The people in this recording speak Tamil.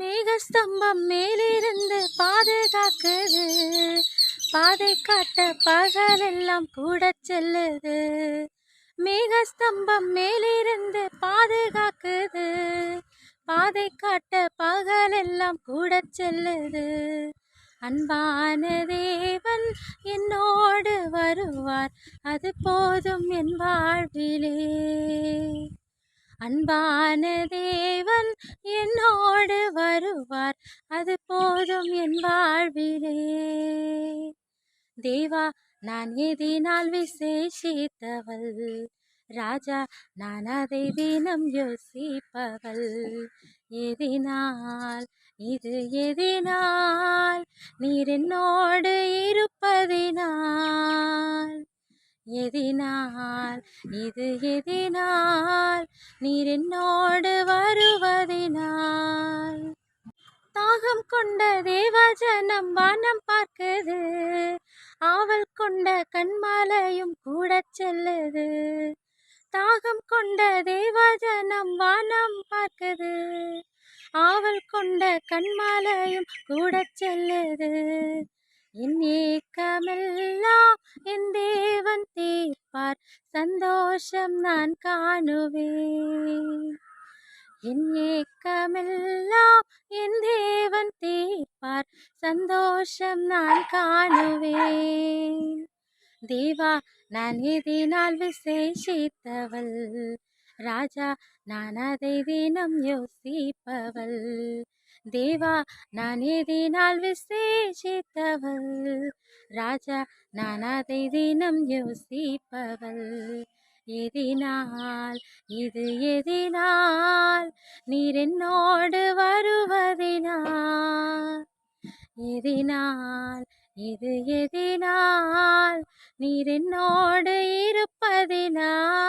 மேகஸ்தம்பம் மேலிருந்து பாதுகாக்குது. பாதை காட்ட பகலெல்லாம் கூட செல்லுது. மேகஸ்தம்பம் மேலிருந்து பாதுகாக்குது. பாதை காட்ட பகலெல்லாம் கூட செல்லுது. அன்பான தேவன் என்னோடு வருவார். அது போதும் என் வாழ்விலே. அன்பான தேவன் அது போதும் என் வாழ்விலே. தேவா நான் எதினால் விசேஷித்தவள்? ராஜா நான் அதை தினம் யோசிப்பவள். எதினால்? இது எதினால்? நீர் என்னோடு இருப்பதினால். எதினால்? இது எதினால்? நீர் என்னோடு வருவதினால். தாகம் கொண்ட தேவஜனம் வானம் பார்க்குது. ஆவல் கொண்ட கண்மாலையும் கூட செல்லுது. தாகம் கொண்ட தேவஜனம் வானம் பார்க்குது. ஆவல் கொண்ட கண்மாலையும் கூட செல்லுது. என் ஏக்கமெல்லாம் என் தேவன் தீர்ப்பார். சந்தோஷம் நான் காணுவேன். என் ஏக்கமெல்லாம் என் தீர்ப்பார் சந்தோஷம் நான் காணுவேன். தேவா நான் இதனால் விசேஷித்தவள்? ராஜா நான் அதை தினம் யோசிப்பவள். தேவா நான் இதனால் விசேஷித்தவள்? ராஜா நான் அதை தினம் யோசிப்பவள். எதினால் இது எதினால் நீர் என்னோடு வருவதினால். எதினால் இது எதினால் நீர் என்னோடு இருப்பதினால்.